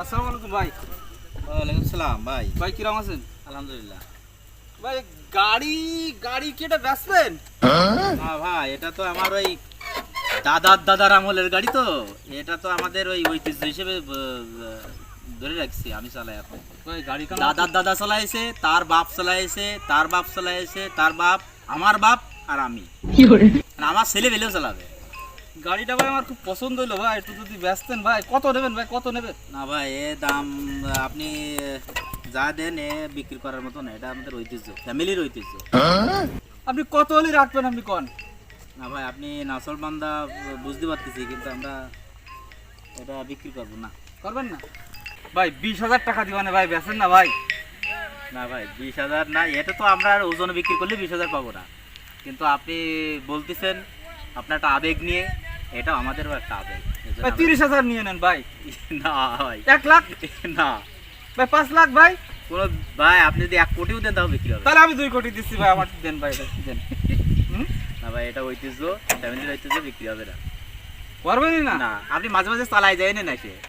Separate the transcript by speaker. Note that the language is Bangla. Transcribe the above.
Speaker 1: আসসালামু আলাইকুম ভাই।
Speaker 2: ওয়ালাইকুম সালাম ভাই।
Speaker 1: ভাই কিরম আছেন?
Speaker 2: আলহামদুলিল্লাহ।
Speaker 1: ভাই গাড়ি গাড়ি কি এটা বেচবেন
Speaker 2: না ভাই এটা তো আমার ওই দাদার দাদার আমলের গাড়ি তো। এটা তো আমাদের ওই ঐতিহ্য হিসেবে ধরে রাখছি আমি চালাই এখন।
Speaker 1: গাড়ি
Speaker 2: দাদার দাদা চালাইছে তার বাপ চালাইছে তার বাপ চালাইছে তার বাপ আমার বাপ আর আমি। আর আমার ছেলে পেলেও চালাবে।
Speaker 1: গাড়িটা ভাই আমার খুব পছন্দ হইল ভাই একটু যদি বেচতেন ভাই। কত নেবেন ভাই? কত নেবেন?
Speaker 2: না ভাই এ দাম আপনি যা দেন এ বিক্রি করার মতো না এটা আমাদের ঐতিহ্য ফ্যামিলির ঐতিহ্য।
Speaker 1: আপনি কত হলে রাখবেন আপনি কোন?
Speaker 2: না ভাই আপনি নাসল বান্দা বুঝতে পারতেছি কিন্তু আমরা এটা বিক্রি করব না।
Speaker 1: করবেন না? ভাই বিশ হাজার টাকা দিবানে ভাই বেচেন না ভাই।
Speaker 2: না ভাই বিশ হাজার না এটা তো আমরা ওজনে বিক্রি করলে বিশ হাজার পাবো না। কিন্তু আপনি বলতেছেন আপনার একটা আবেগ নিয়ে এটা আমাদেরও একটা আবেগ।
Speaker 1: ভাই তিরিশ হাজার নিয়ে নেন ভাই।
Speaker 2: না ভাই।
Speaker 1: এক লাখ?
Speaker 2: না।
Speaker 1: ভাই পাঁচ লাখ ভাই?
Speaker 2: কোনো ভাই আপনি যদি এক কোটিও দেন তাও বিক্রি হবে।
Speaker 1: তাহলে আমি দুই কোটি দিচ্ছি ভাই আমার দেন ভাই দেন
Speaker 2: না ভাই এটা ঐতিহ্য। ফ্যামিলির ঐতিহ্য বিক্রি হবে না।
Speaker 1: করবেনই না।
Speaker 2: না আপনি মাঝে মাঝে চালাই যায় না সে।